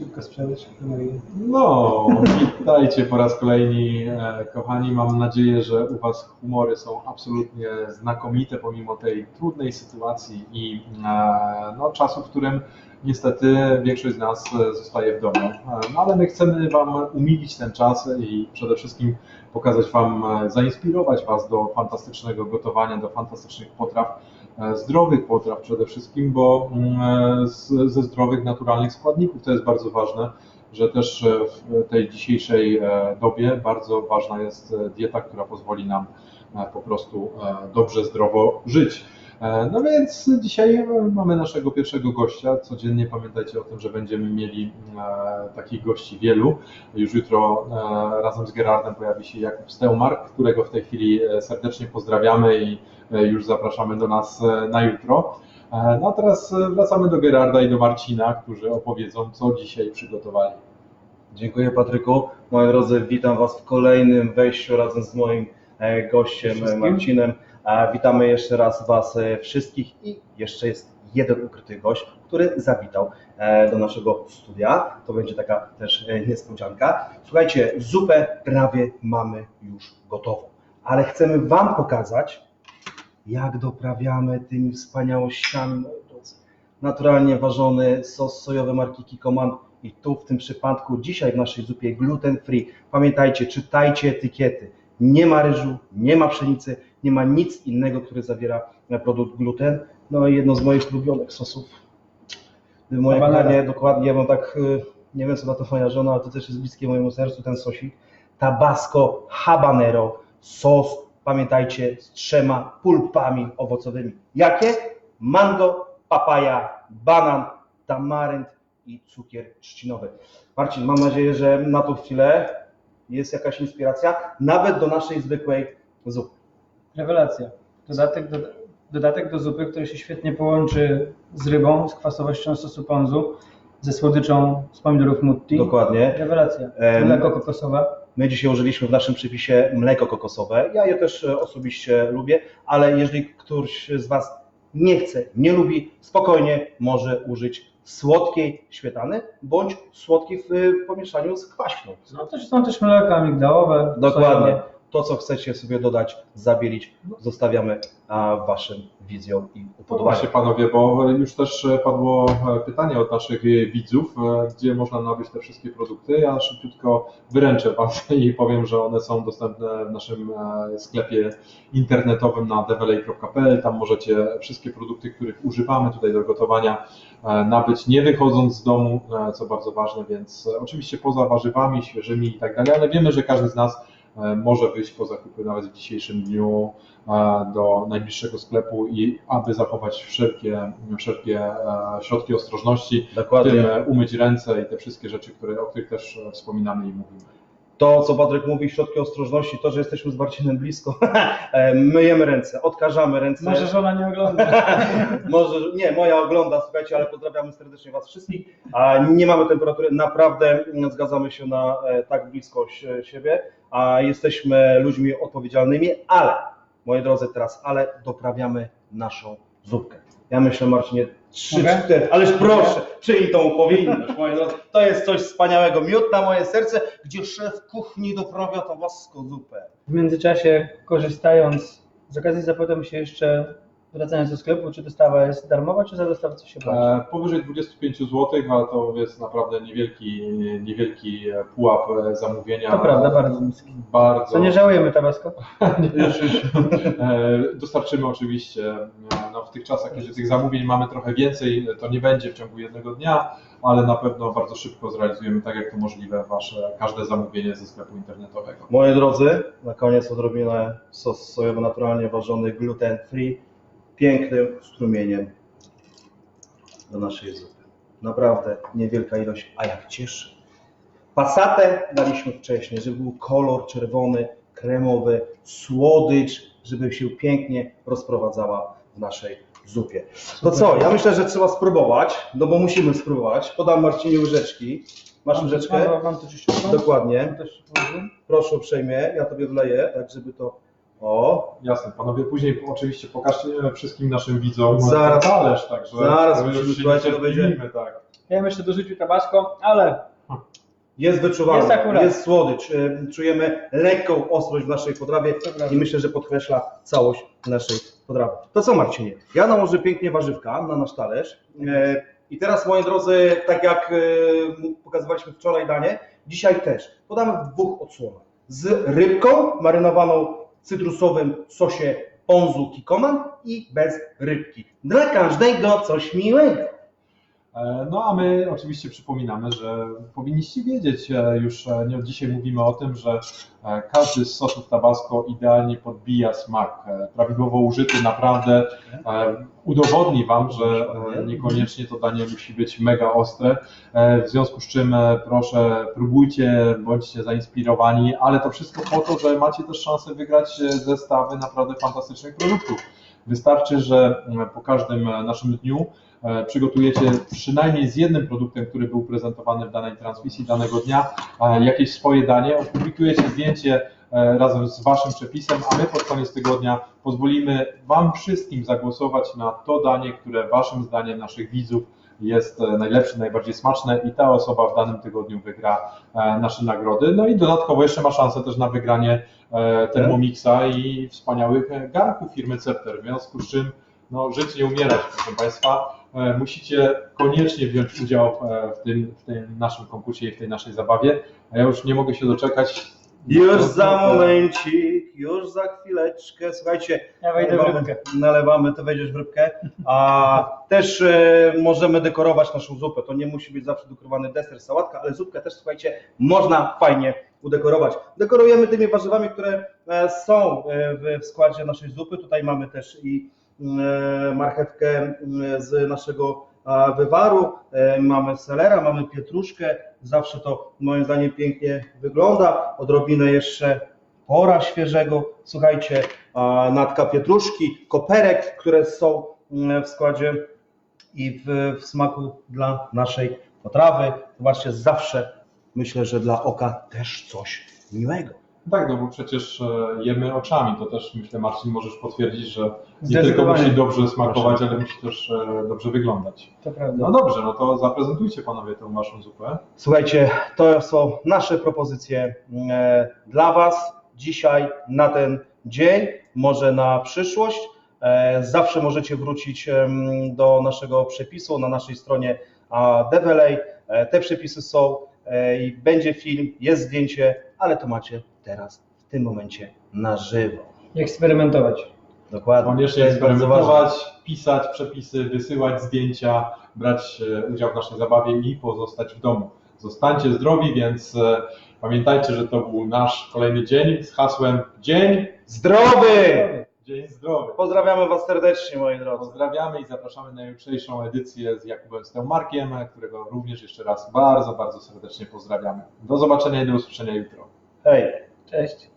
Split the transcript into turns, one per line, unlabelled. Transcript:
Szybko sprzedać.
No, witajcie po raz kolejny, e, kochani. Mam nadzieję, że u Was humory są absolutnie znakomite pomimo tej trudnej sytuacji i e, no, czasu, w którym niestety większość z nas e, zostaje w domu. No, ale my chcemy Wam umilić ten czas i przede wszystkim pokazać Wam, zainspirować Was do fantastycznego gotowania, do fantastycznych potraw zdrowych potraw przede wszystkim, bo mm, e, ze zdrowych, naturalnych składników to jest bardzo ważne, że też e, w tej dzisiejszej e, dobie bardzo ważna jest e, dieta, która pozwoli nam e, po prostu e, dobrze, zdrowo żyć. E, No więc dzisiaj e, mamy naszego pierwszego gościa. Codziennie pamiętajcie o tym, że będziemy mieli e, takich gości wielu. Już jutro e, razem z Gerardem pojawi się Jakub Steumar, którego w tej chwili e, serdecznie pozdrawiamy i e, już zapraszamy do nas e, na jutro. E, No a teraz e, wracamy do Gerarda i do Marcina, którzy opowiedzą, co dzisiaj przygotowali.
Dziękuję Patryku. Moi drodzy, witam Was w kolejnym wejściu razem z moim e, gościem
Wszystkim.
Marcinem. E, Witamy jeszcze raz Was e, wszystkich i jeszcze jest jeden ukryty gość, który zawitał e, do naszego studia. To będzie taka też e, niespodzianka. Słuchajcie, zupę prawie mamy już gotową, ale chcemy Wam pokazać, jak doprawiamy tymi wspaniałościami, moi drodzy. Naturalnie ważony sos sojowy marki Kikoman i tu w tym przypadku dzisiaj w naszej zupie gluten free. Pamiętajcie, czytajcie etykiety. Nie ma ryżu, nie ma pszenicy, nie ma nic innego, które zawiera produkt gluten. No i jedno z moich ulubionych sosów. Moje kochanie, dokładnie, ja mam tak, y, nie wiem co na to moja żona, ale to też jest bliskie mojemu sercu, ten sosik. Tabasco habanero, sos, pamiętajcie, z trzema pulpami owocowymi. Jakie? Mango, papaja, banan, tamarynd i cukier trzcinowy. Marcin, mam nadzieję, że na tą chwilę jest jakaś inspiracja, nawet do naszej zwykłej zupy.
Rewelacja. Dodatek do, dodatek do zupy, który się świetnie połączy z rybą, z kwasowością sosu ponzu, ze słodyczą z pomidorów mutti.
Dokładnie.
Rewelacja. Mleko kokosowe.
My dzisiaj użyliśmy w naszym przepisie mleko kokosowe. Ja je też e, osobiście lubię, ale jeżeli któryś z Was nie chce, nie lubi, spokojnie może użyć słodkiej śmietany bądź słodkiej w e, pomieszaniu z kwaśną.
No są też mleka migdałowe.
Dokładnie.
sojowe.
To, co chcecie sobie dodać, zabielić, zostawiamy Waszym wizjom i
No
upodobaniom.
właśnie panowie, bo już też e, padło e, pytanie od naszych e, widzów, e, gdzie można nabyć te wszystkie produkty. Ja szybciutko wyręczę Was i powiem, że one są dostępne w naszym e, sklepie internetowym na develay.pl. Tam możecie wszystkie produkty, których używamy tutaj do gotowania e, nabyć, nie wychodząc z domu, e, co bardzo ważne, więc e, oczywiście poza warzywami świeżymi i tak dalej, ale wiemy, że każdy z nas e, może wyjść po zakupy nawet w dzisiejszym dniu e, do najbliższego sklepu i aby zachować wszelkie, wszelkie e, środki ostrożności,
Dokładnie.
e, umyć ręce i te wszystkie rzeczy, które, o których też e, wspominamy i mówimy.
To, co Patryk mówi, środki ostrożności, to, że jesteśmy z Marcinem blisko, e, myjemy ręce, odkażamy ręce.
Może żona nie ogląda.
Może, nie, moja ogląda, słuchajcie, ale pozdrawiamy serdecznie Was wszystkich. A nie mamy temperatury, naprawdę zgadzamy się na e, tak blisko sie- siebie, a jesteśmy ludźmi odpowiedzialnymi, ale, moi drodzy, teraz, ale doprawiamy naszą zupkę. Ja myślę, Marcinie, trzy, cztery, ależ proszę, przyjmij tą powinność. To jest coś wspaniałego, miód na moje serce, gdzie szef kuchni doprawia tabasco zupę.
W międzyczasie, korzystając z okazji, zapytam się jeszcze, wracając do sklepu, czy dostawa jest darmowa, czy za dostawę coś się płaci?
E, Powyżej 25 zł, ale to jest naprawdę niewielki, niewielki pułap e, zamówienia.
To prawda, bardzo niski.
Bardzo.
To nie żałujemy Tabasco?
Już, już.
E, Dostarczymy oczywiście no, w tych czasach, kiedy tych zamówień mamy trochę więcej, to nie będzie w ciągu jednego dnia, ale na pewno bardzo szybko zrealizujemy tak, jak to możliwe, wasze każde zamówienie ze sklepu internetowego.
Moi drodzy, na koniec odrobinę sos sojowy naturalnie ważony, gluten free, pięknym strumieniem do naszej zupy. Naprawdę niewielka ilość, a jak cieszy. Pasatę daliśmy wcześniej, żeby był kolor czerwony, kremowy, słodycz, żeby się pięknie rozprowadzała w naszej zupie. To co, ja myślę, że trzeba spróbować, no bo musimy spróbować. Podam Marcinie łyżeczki. Masz łyżeczkę?
Mam, mam czyściutką.
Dokładnie.
Mam.
Proszę uprzejmie, ja Tobie wleję, tak żeby to O,
Jasne, panowie, później oczywiście pokażcie wszystkim naszym widzom
Zaraz.
talerz, także
Zaraz, słuchajcie, to będzie-
tak.
Ja jeszcze dorzucił tabasco, ale
jest wyczuwalne,
Jest
jest słodycz. E, Czujemy lekką ostrość w naszej potrawie i myślę, że podkreśla całość naszej potrawy. To co Marcinie? Ja nałożę pięknie warzywka na nasz talerz. E, I teraz moi drodzy, tak jak e, pokazywaliśmy wczoraj danie, dzisiaj też podamy w dwóch odsłonach. Z rybką marynowaną cytrusowym sosie ponzu kikoman i bez rybki. Dla każdego coś miłego.
E, No a my oczywiście przypominamy, że powinniście wiedzieć, e, już e, nie od dzisiaj mówimy o tym, że każdy z sosów Tabasco idealnie podbija smak. Prawidłowo użyty naprawdę udowodni Wam, że niekoniecznie to danie musi być mega ostre. W związku z czym proszę próbujcie, bądźcie zainspirowani, ale to wszystko po to, że macie też szansę wygrać zestawy naprawdę fantastycznych produktów. Wystarczy, że e, po każdym e, naszym dniu e, przygotujecie przynajmniej z jednym produktem, który był prezentowany w danej transmisji danego dnia, e, jakieś swoje danie, opublikujecie zdjęcie razem z Waszym przepisem, a my pod koniec tygodnia pozwolimy Wam wszystkim zagłosować na to danie, które Waszym zdaniem naszych widzów jest e, najlepsze, najbardziej smaczne i ta osoba w danym tygodniu wygra e, nasze nagrody. No i dodatkowo jeszcze ma szansę też na wygranie e, Thermomixa i wspaniałych garnków firmy Cepter, w związku z czym no, żyć nie umierać, proszę Państwa. Musicie koniecznie wziąć udział w tym, w tym naszym konkursie i w tej naszej zabawie. A ja już nie mogę się doczekać.
Już
No,
za
no,
momencik, już za chwileczkę. Słuchajcie,
ja wejdę w
nalewamy,
rybkę.
nalewamy, ty wejdziesz w rybkę. A też e, możemy dekorować naszą zupę. To nie musi być zawsze dekorowany deser, sałatka, ale zupkę też, słuchajcie, można fajnie udekorować. Dekorujemy tymi warzywami, które e, są e, w, w składzie naszej zupy. Tutaj mamy też i e, marchewkę e, z naszego wywaru, e, mamy selera, mamy pietruszkę. Zawsze to moim zdaniem pięknie wygląda. Odrobinę jeszcze pora świeżego, słuchajcie, a, natka pietruszki, koperek, które są mm, w składzie i w, w smaku dla naszej potrawy. Zobaczcie, zawsze myślę, że dla oka też coś miłego.
Tak, no bo przecież e, jemy oczami, to też myślę Marcin możesz potwierdzić, że nie tylko musi dobrze smakować, ale musi też e, dobrze wyglądać.
To prawda.
No dobrze, no to zaprezentujcie panowie tę waszą zupę.
Słuchajcie, to są nasze propozycje e, dla Was dzisiaj na ten dzień, może na przyszłość. Zawsze możecie wrócić do naszego przepisu na naszej stronie Develay. Te przepisy są i będzie film, jest zdjęcie, ale to macie teraz w tym momencie na żywo.
I eksperymentować.
Dokładnie.
Koniecznie eksperymentować, pisać przepisy, wysyłać zdjęcia, brać e, udział w naszej zabawie i pozostać w domu. Zostańcie zdrowi, więc e, pamiętajcie, że to był nasz kolejny dzień z hasłem Dzień,
Zdrowy!
Dzień Zdrowy.
Pozdrawiamy Was serdecznie, moi drodzy.
Pozdrawiamy i zapraszamy na jutrzejszą edycję z Jakubem Stełmarkiem, którego również jeszcze raz bardzo, bardzo serdecznie pozdrawiamy. Do zobaczenia i do usłyszenia jutro.
Hej!
Cześć.